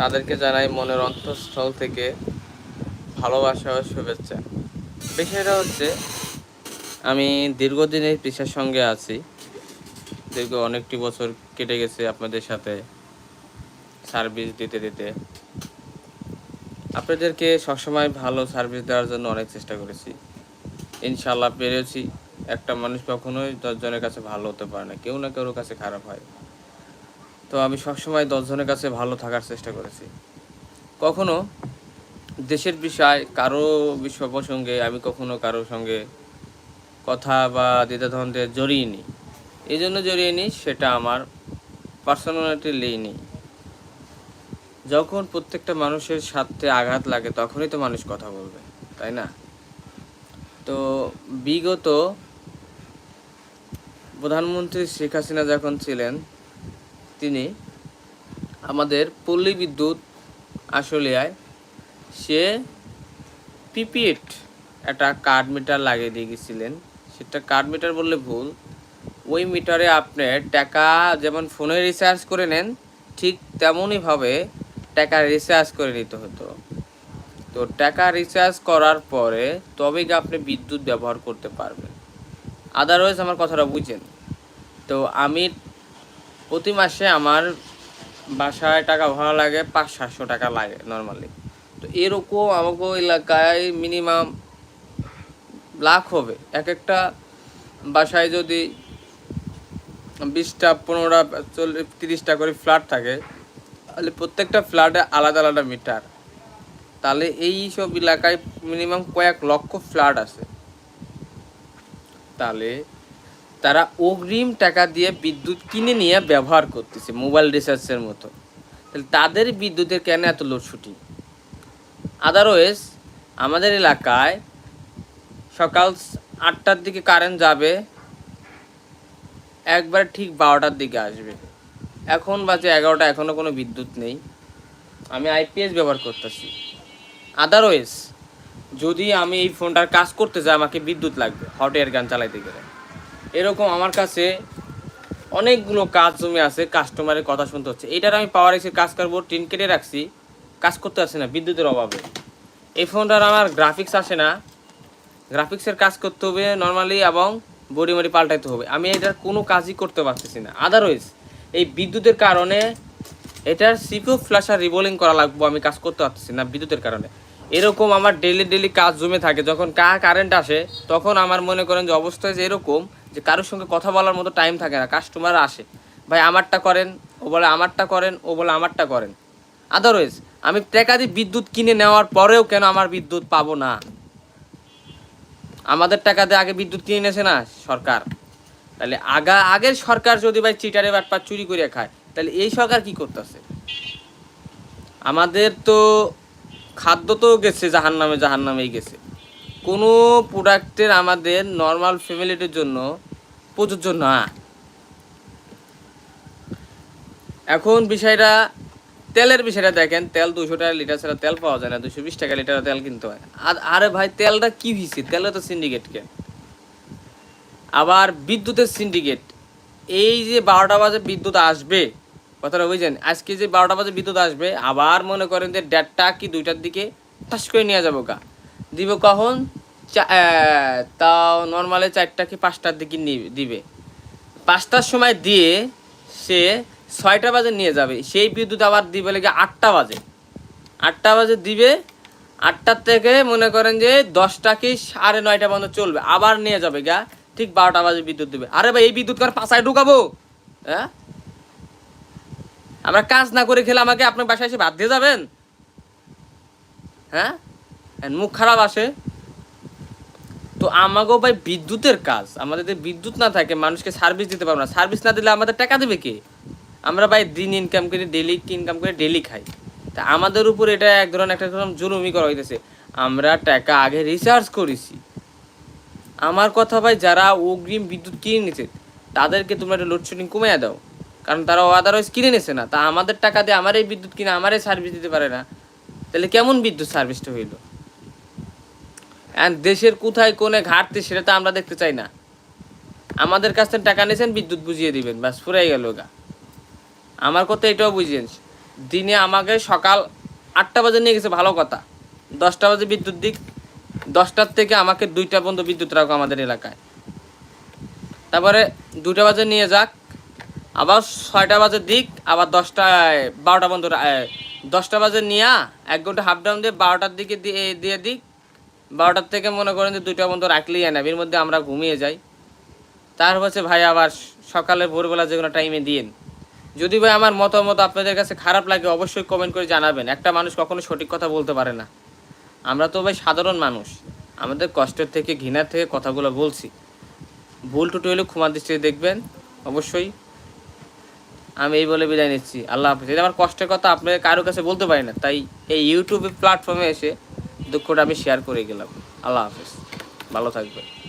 তাদেরকে জানাই মনের অন্তঃস্থল থেকে ভালোবাসা ও শুভেচ্ছা। বিষয়টা হচ্ছে, আমি দীর্ঘদিন এই পেশার সঙ্গে আছি। দীর্ঘ অনেকটি বছর কেটে গেছে আপনাদের সাথে সার্ভিস দিতে দিতে। আপনাদেরকে সবসময় ভালো সার্ভিস দেওয়ার জন্য অনেক চেষ্টা করেছি। ইনশাল্লাহ পেরেছি। একটা মানুষ কখনোই দশজনের কাছে ভালো হতে পারে না। কেউ না কেউর কাছে খারাপ হয়। তো আমি সবসময় দশজনের কাছে ভালো থাকার চেষ্টা করেছি। কখনো দেশের বিষয়, কারও বিষয় প্রসঙ্গে আমি কখনো কারোর সঙ্গে কথা বা দ্বিধাদ্বন্দ্বে জড়িয়ে নিই এই জন্য জড়িয়ে নিই সেটা আমার পার্সোনালিটি লেই নেই। যখন প্রত্যেকটা মানুষের সাথে আঘাত লাগে, তখনই তো মানুষ কথা বলবে, তাই না? তো বিগত প্রধানমন্ত্রী শেখ হাসিনা যখন ছিলেন তিনি আমাদের পল্লী বিদ্যুৎ আশুলিয়ায় সে পিপিএট একটা কার্ড মিটার লাগিয়ে দিয়ে গেছিলেন। সেটা কার্ড মিটার বললে ভুল। ওই মিটারে আপনি টাকা যেমন ফোনে রিচার্জ করে নেন, ঠিক তেমনইভাবে টাকা রিচার্জ করে নিতে হতো। তো টাকা রিচার্জ করার পরে তবেই আপনি বিদ্যুৎ ব্যবহার করতে পারবেন। আদারওয়াইজ আমার কথাটা বুঝেন। তো আমি প্রতি মাসে আমার বাসায় টাকা ভাড়া লাগে পাঁচ, সাতশো টাকা লাগে নর্মালি তো এরকম আমাকে এলাকায় মিনিমাম লাখ হবে। এক একটা বাসায় যদি বিশটা, পনেরোটা, চল্লিশ, তিরিশটা করে ফ্ল্যাট থাকে, তাহলে প্রত্যেকটা ফ্ল্যাটে আলাদা আলাদা মিটার তাহলে এই সব এলাকায় মিনিমাম কয়েক লক্ষ ফ্ল্যাট আছে। তাহলে তারা অগ্রিম টাকা দিয়ে বিদ্যুৎ কিনে নিয়ে ব্যবহার করতেছে, মোবাইল রিচার্জের মতো। তাহলে তাদের বিদ্যুতের কেন এত লোডশুটিং আদারওয়েজ আমাদের এলাকায় সকাল আটটার দিকে কারেন্ট যাবে, একবার ঠিক বারোটার দিকে আসবে। এখন বাজে এগারোটা এখনও কোনো বিদ্যুৎ নেই। আমি আইপিএস ব্যবহার করতেছি। আদারওয়াইজ যদি আমি এই ফোনটার কাজ করতে যাই, আমাকে বিদ্যুৎ লাগবে হট এয়ার গান চালাইতে গেলে। এরকম আমার কাছে অনেকগুলো কাজ জমি আছে কাস্টমারের কথা শুনতে হচ্ছে। এটার আমি পাওয়ার এসে কাজ করব, টিন কেটে রাখছি, কাজ করতে পারছি না, বিদ্যুতের অভাবে। এই ফোনটার আমার গ্রাফিক্স আসে না। গ্রাফিক্সের কাজ করতে হবে নর্মালি এবং বডি মডি পাল্টাইতে হবে। আমি এটার কোনো কাজই করতে পারতেছি না। আদারওয়াইজ এই বিদ্যুতের কারণে এটার সিপিউ ফ্ল্যাশার রিবোলিং করা লাগবো, আমি কাজ করতে পারতেছি না বিদ্যুতের কারণে। এরকম আমার ডেলি ডেলি কাজ জমে থাকে। যখন কা কারেন্ট আসে, তখন আমার মনে করেন যে অবস্থায় যে এরকম যে কারোর সঙ্গে কথা বলার মতো টাইম থাকে না কাস্টমার আসে। ভাই, আমারটা করেন, ও বলে আমারটা করেন, ও বলে আমারটা করেন। আদারওয়াইজ আমি টাকা দিয়ে বিদ্যুৎ কিনে নেওয়ার পরেও কেন আমার বিদ্যুৎ পাবো না? আমাদের টাকা দিয়ে আগে বিদ্যুৎ কিনে নিয়েছে না সরকার? তাহলে আগা, আগের সরকার যদি ভাই চিটারে বাটপা চুরি করে খায়, তাহলে এই সরকার কি করতেছে? আমাদের তো খাদ্য তো গেছে জাহান নামে জাহান নামেই গেছে। কোনো প্রোডাক্টের আমাদের নর্মাল ফ্যামিলিটির জন্য প্রযোজ্য না। এখন বিষয়টা, তেলের বিষয়টা দেখেন, তেল দুশো টাকা লিটার ছাড়া তেল পাওয়া যায় না দুশো বিশ টাকা লিটার তেল কিনতে হয়। আর, আরে ভাই, তেলটা কি হয়েছে তেলে তো সিন্ডিকেট কেন? আবার বিদ্যুতের সিন্ডিকেট এই যে বারোটা বাজে বিদ্যুৎ আসবে, কথাটা বুঝছেন আজকে যে বারোটা বাজে বিদ্যুৎ আসবে, আবার মনে করেন যে দেড়টা কি দুইটার দিকে টাস করে নিয়ে যাব গা। দিব কখন? তাও নর্মালে চারটা কি পাঁচটার দিকে দিবে। পাঁচটার সময় দিয়ে সে ছয়টা বাজে নিয়ে যাবে। সেই বিদ্যুৎ আবার দিবে লেগে আটটা বাজে। আটটা বাজে দিবে, আটটার থেকে মনে করেন যে দশটা কি সাড়ে নয়টা পর্যন্ত চলবে। আবার নিয়ে যাবে গা, ঠিক বারোটা বাজে বিদ্যুৎ দিবে। আরে ভাই, এই বিদ্যুৎ কার পাশায় ঢুকাবো? হ্যাঁ আমরা কাজ না করে খেলে আমাকে আপনার বাসায় এসে বাদ দিয়ে যাবেন? হ্যাঁ? মুখ খারাপ আসে। তো আমাকেও ভাই বিদ্যুতের কাজ। আমাদের যদি বিদ্যুৎ না থাকে, মানুষকে সার্ভিস দিতে পারব না। সার্ভিস না দিলে আমাদের টাকা দেবে কে? আমরা ভাই দিন ইনকাম করে ডেলি ইনকাম করে ডেলি খাই। তা আমাদের উপর এটা এক ধরনের একটা জুলুমি করা হইতেছে। আমরা টাকা আগে রিচার্জ করেছি। আমার কথা ভাই, যারা অগ্রিম বিদ্যুৎ কিনে নিছে, তাদেরকে তোমরা একটা লোডশেডিং কমিয়ে দাও। কারণ তারা আদারওয়াইজ কিনে নিছে না। তা আমাদের টাকা দিয়ে আমার এই বিদ্যুৎ কিনে আমারই সার্ভিস দিতে পারে না। তাহলে কেমন বিদ্যুৎ সার্ভিসটা হইল? দেশের কোথায় কোনে ঘাটতি সেটা তো আমরা দেখতে চাই না। আমাদের কাছ থেকে টাকা নিয়েছেন, বিদ্যুৎ বুঝিয়ে দিবেন, ব্যাস, ফুরাই গেল গা। আমার কথা এটাও বুঝিয়েন। দিনে আমাকে সকাল আটটা বাজে নিয়ে গেছে, ভালো কথা। দশটা বাজে বিদ্যুৎ দিক, দশটার থেকে আমাকে দুইটা পর্যন্ত বিদ্যুৎ রাখো আমাদের এলাকায়। তারপরে দুটা বাজে নিয়ে যাক, আবার ছয়টা বাজে দিক, আবার দশটায় বারোটা পর্যন্ত দশটা বাজে নিয়ে, এক ঘণ্টা হাফ ডাউন দিয়ে বারোটার দিকে দিয়ে দিয়ে দিক বারোটার থেকে মনে করেন যে দুইটা পর্যন্ত রাখলেই নেবে এর মধ্যে আমরা ঘুমিয়ে যাই। তার হচ্ছে ভাই আবার সকালে ভোরবেলা যে কোনো টাইমে দিন যদি ভাই আমার মতামত আপনাদের কাছে খারাপ লাগে, অবশ্যই কমেন্ট করে জানাবেন। একটা মানুষ কখনো সঠিক কথা বলতে পারে না। আমরা তো ভাই সাধারণ মানুষ। আমাদের কষ্টের থেকে, ঘৃণার থেকে কথাগুলো বলছি। ভুল টুটি হলে ক্ষমা দৃষ্টিতে দেখবেন। অবশ্যই আমি এই বলে বিদায় নিচ্ছি। আল্লাহ হাফিজ। এটা আমার কষ্টের কথা আপনাদের কারও কাছে বলতে পারি না। তাই এই ইউটিউব প্ল্যাটফর্মে এসে দুঃখটা আমি শেয়ার করে গেলাম। আল্লাহ হাফিজ। ভালো থাকবেন।